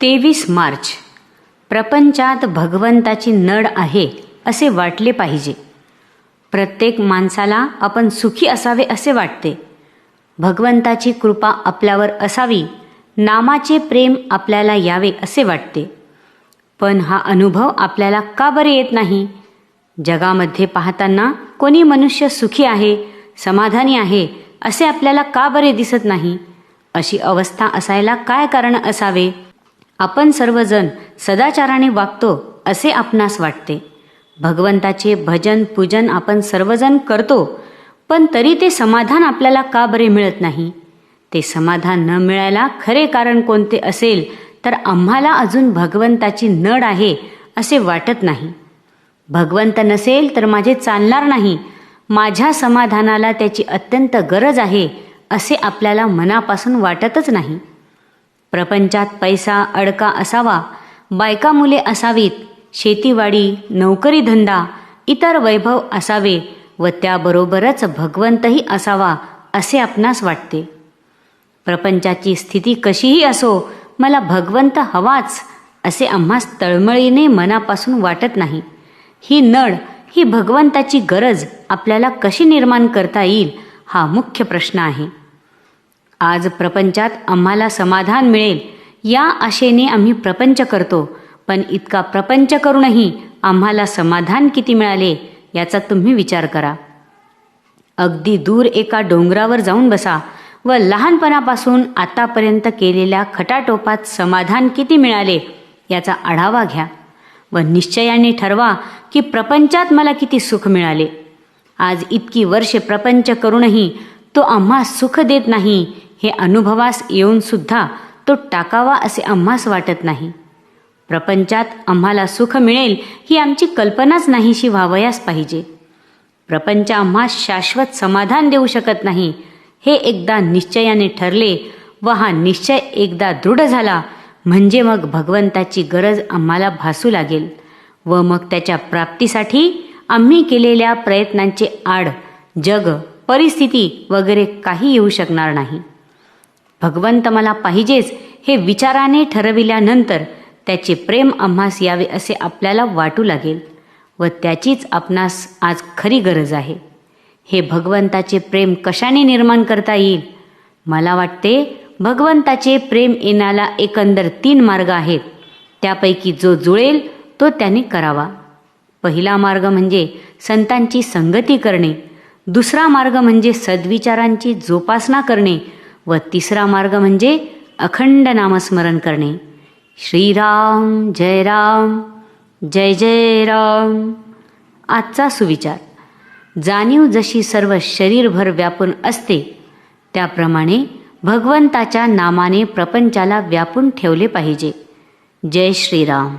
तेवीस मार्च. प्रपंचात भगवंताची नड आहे असे वाटले पाहिजे. प्रत्येक माणसाला आपण सुखी असावे असे वाटते. भगवंताची कृपा आपल्यावर असावी नामाचे प्रेम आपल्याला यावे असे वाटते. पण हा अनुभव आपल्याला का बरे येत नाही? जगामध्ये पाहताना कोणी मनुष्य सुखी आहे समाधानी आहे असे आपल्याला का बरे दिसत नाही? अशी अवस्था असायला काय कारण असावे? आपण सर्वजण सदाचाराने वागतो असे आपणास वाटते. भगवंताचे भजन पूजन आपण सर्वजण करतो पण तरी ते समाधान आपल्याला का बरे मिळत नाही? ते समाधान न मिळायला खरे कारण कोणते असेल तर आम्हाला अजून भगवंताची नड आहे असे वाटत नाही. भगवंत नसेल तर माझे चालणार नाही माझ्या समाधानाला त्याची अत्यंत गरज आहे असे आपल्याला मनापासून वाटतच नाही. प्रपंचात पैसा अडका असावा बायका मुले असावीत शेतीवाडी नोकरी धंदा इतर वैभव असावे व त्याबरोबरच भगवंतही असावा असे आपणास वाटते. प्रपंचाची स्थिती कशीही असो मला भगवंत हवाच असे आम्हास तळमळीने मनापासून वाटत नाही. ही नळ ही भगवंताची गरज आपल्याला कशी निर्माण करता येईल हा मुख्य प्रश्न आहे. आज प्रपंचात आम्हाला समाधान मिळेल या आशेने आम्ही प्रपंच करतो. पण इतका प्रपंच करूनही आम्हाला समाधान किती मिळाले याचा तुम्ही विचार करा. अगदी दूर एका डोंगरावर जाऊन बसा व लहानपणापासून आतापर्यंत केलेल्या खटाटोपात समाधान किती मिळाले याचा आढावा घ्या. व निश्चयाने ठरवा की प्रपंचात मला किती सुख मिळाले. आज इतकी वर्षे प्रपंच करूनही तो आम्हा सुख देत नाही हे अनुभवास येऊनसुद्धा तो टाकावा असे आम्हास वाटत नाही. प्रपंचात आम्हाला सुख मिळेल ही आमची कल्पनाच नाहीशी व्हावयास पाहिजे. प्रपंच आम्हास शाश्वत समाधान देऊ शकत नाही. हे एकदा निश्चयाने ठरले व हा निश्चय एकदा दृढ झाला म्हणजे मग भगवंताची गरज आम्हाला भासू लागेल व मग त्याच्या प्राप्तीसाठी आम्ही केलेल्या प्रयत्नांचे आड जग परिस्थिती वगैरे काही येऊ शकणार नाही. भगवंत मला पाहिजेच हे विचाराने ठरविल्यानंतर त्याचे प्रेम आम्हास यावे असे आपल्याला वाटू लागेल व त्याचीच आपणास आज खरी गरज आहे. हे भगवंताचे प्रेम कशाने निर्माण करता येईल? मला वाटते भगवंताचे प्रेम येण्याला एकंदर तीन मार्ग आहेत. त्यापैकी जो जुळेल तो त्याने करावा. पहिला मार्ग म्हणजे संतांची संगती करणे. दुसरा मार्ग म्हणजे सद्विचारांची जोपासना करणे. व तिसरा मार्ग म्हणजे अखंड नामस्मरण करणे. श्रीराम जय राम जय जय राम. आजचा सुविचार. जाणीव जशी सर्व शरीरभर व्यापून असते त्याप्रमाणे भगवंताच्या नामाने प्रपंचाला व्यापून ठेवले पाहिजे. जय श्रीराम.